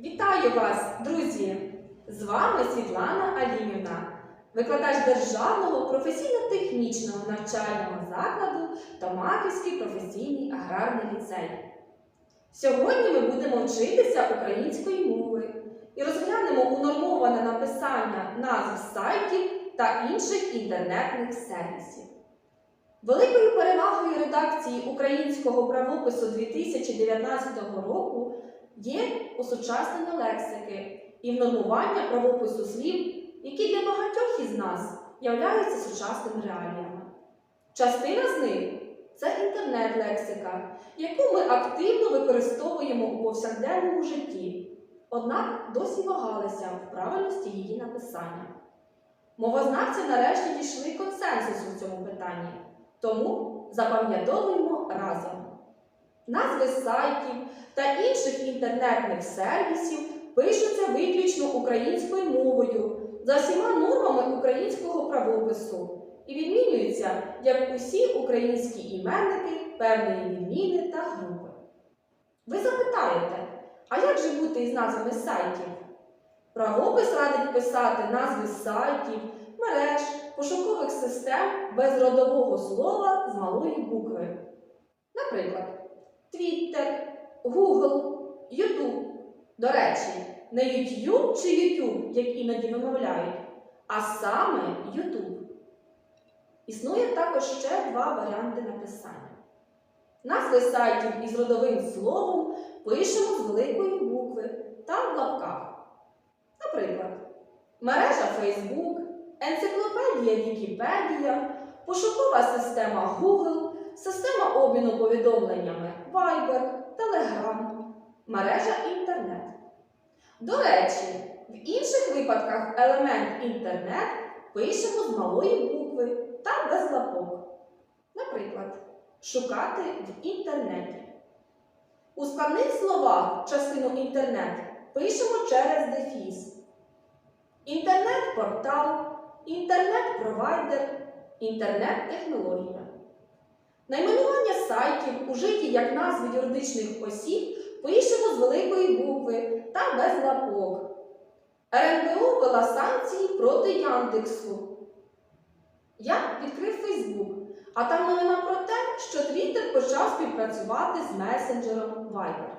Вітаю вас, друзі! З вами Світлана Алімівна, викладач Державного професійно-технічного навчального закладу Томаківський професійний аграрний ліцей. Сьогодні ми будемо вчитися української мови і розглянемо унормоване написання назв сайтів та інших інтернетних сервісів. Великою перевагою редакції українського правопису 2019 року є осучаснення лексики і внормування правопису слів, які для багатьох із нас являються сучасними реаліями. Частина з них це інтернет-лексика, яку ми активно використовуємо у повсякденному житті, однак досі вагалися в правильності її написання. Мовознавці нарешті дійшли консенсусу в цьому питанні, тому запам'ятовуємо разом. Назви сайтів та інших інтернетних сервісів пишуться виключно українською мовою за всіма нормами українського правопису і відмінюються як усі українські іменники певної відміни та групи. Ви запитаєте, а як же бути із назвами сайтів? Правопис радить писати назви сайтів, мереж, пошукових систем без родового слова з малої букви. Наприклад, Twitter, Google, YouTube. До речі, не YouTube чи YouTube, як іноді вимовляють, а саме YouTube. Існує також ще два варіанти написання. Назви сайтів із родовим словом пишемо з великої букви та в лапках. Наприклад, мережа Facebook, енциклопедія Вікіпедія, пошукова система Google, система обміну повідомленнями Viber, Telegram, мережа інтернет. До речі, в інших випадках елемент інтернет пишемо з малої букви та без лапок. Наприклад, шукати в інтернеті. У складних словах частину інтернет пишемо через дефіс. Інтернет-портал, інтернет-провайдер, інтернет-технологія. Найменування сайтів, ужиті як назви юридичних осіб, пишемо з великої букви та без лапок. РНБО ввела санкції проти Яндексу. Я відкрив Фейсбук, а там новина про те, що Твіттер почав співпрацювати з месенджером Viber.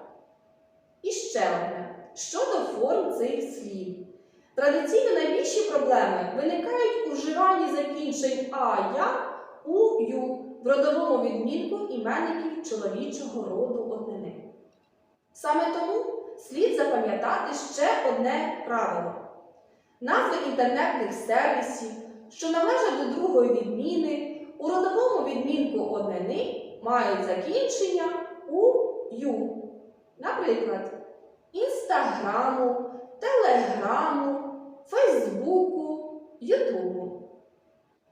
І ще одне щодо форм цих слів. Традиційно найбільші проблеми виникають у вживанні закінчень а я у ю в родовому відмінку іменників чоловічого роду однини. Саме тому слід запам'ятати ще одне правило: назви інтернетних сервісів, що належать до другої відміни, у родовому відмінку однини мають закінчення у ю. Наприклад, інстаграму, телеграму, фейсбуку, ютубу.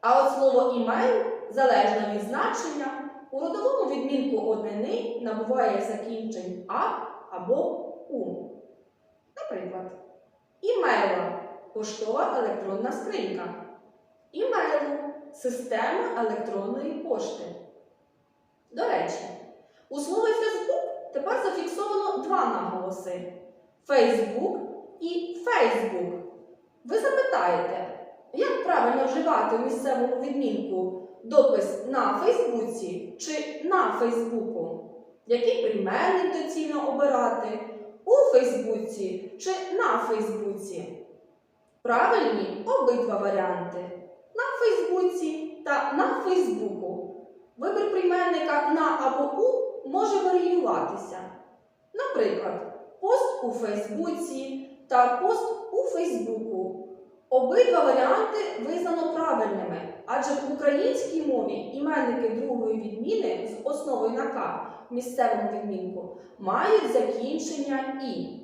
А от слово імейл, залежно від значення, у родовому відмінку однини набуває закінчень а або у. Наприклад, імейла поштова електронна скринька. Імейлу система електронної пошти. До речі, у слові Facebook тепер зафіксовано два наголоси: Facebook і Facebook. Ви запитаєте, як правильно вживати у місцевому відмінку допис на Фейсбуці чи на Фейсбуку? Який прийменник доцільно обирати у Фейсбуці чи на Фейсбуці? Правильні обидва варіанти на Фейсбуці та на Фейсбуку. Вибір прийменника на або у може варіюватися. Наприклад, пост у Фейсбуці та пост у Фейсбуку. Обидва варіанти визнано правильними, адже в українській мові іменники другої відміни з основою на К в місцевому відмінку мають закінчення І.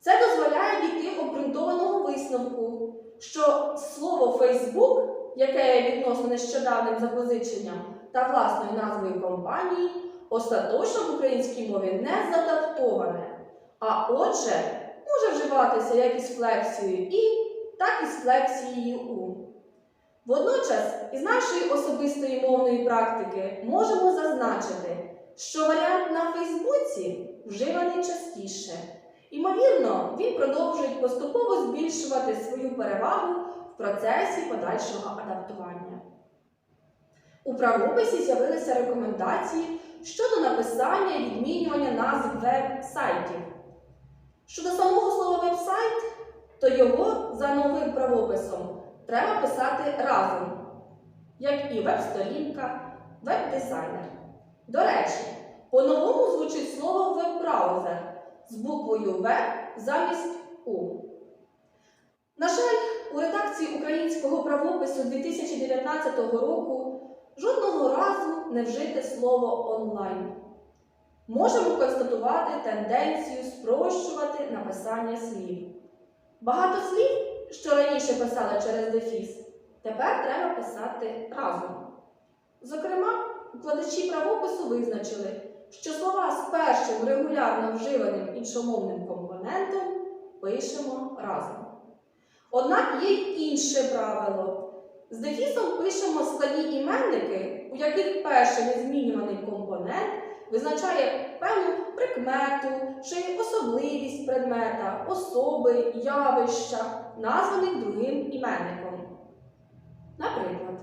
Це дозволяє дійти обґрунтованого висновку, що слово Фейсбук, яке є відносно нещодавним запозиченням та власною назвою компанії, остаточно в українській мові не задаптоване, а отже, може вживатися як із флексією І, так і з флексією У. Водночас, із нашої особистої мовної практики можемо зазначити, що варіант на Фейсбуці вживаний частіше, Імовірно, він продовжує поступово збільшувати свою перевагу в процесі подальшого адаптування. У правописі з'явилися рекомендації щодо написання і відмінювання назв веб-сайтів. Щодо самого слова веб-сайт, то його за новим правописом треба писати разом, як і веб-сторінка, веб-дизайнер. До речі, по-новому звучить слово веб-браузер з буквою В замість У. На жаль, у редакції українського правопису 2019 року жодного разу не вжите слово онлайн. Можемо констатувати тенденцію спрощувати написання слів. Багато слів, що раніше писали через дефіс, тепер треба писати разом. Зокрема, укладачі правопису визначили, що слова з першим регулярно вживаним іншомовним компонентом пишемо разом. Однак є й інше правило. З дефісом пишемо складні іменники, у яких перший незмінюваний компонент визначає певну прикмету чи особливість предмета, особи, явища, названих другим іменником. Наприклад,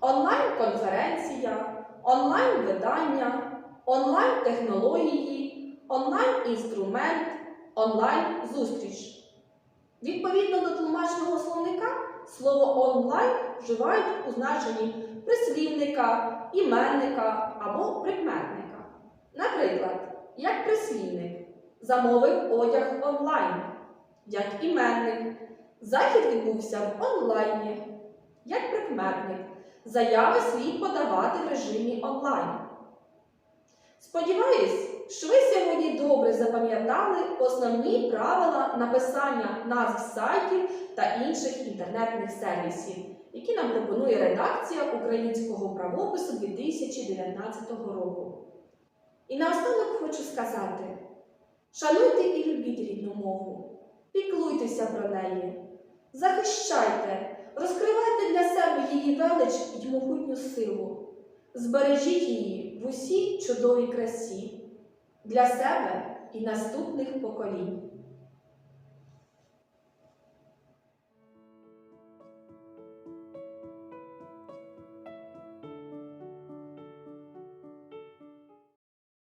онлайн-конференція, онлайн-видання, онлайн-технології, онлайн-інструмент, онлайн-зустріч. Відповідно до тлумачного словника, слово онлайн вживають у значенні прислівника, іменника або прикметника. Наприклад, як прислівник замовив одяг онлайн, як іменник, захід відбувся в онлайні, як прикметник, заяви слід подавати в режимі онлайн. Сподіваюсь, що ви сьогодні добре запам'ятали основні правила написання назв сайтів та інших інтернетних сервісів, які нам пропонує редакція українського правопису 2019 року. І наостанок хочу сказати: шануйте і любіть рідну мову, піклуйтеся про неї, захищайте, розкривайте для себе її велич і могутню силу, збережіть її в усій чудовій красі для себе і наступних поколінь.